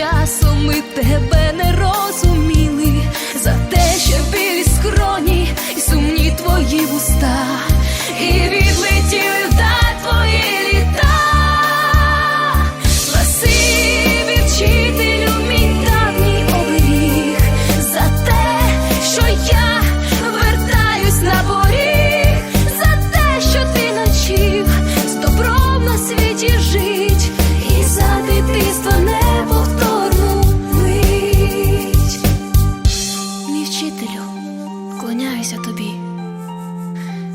часом ми тебе.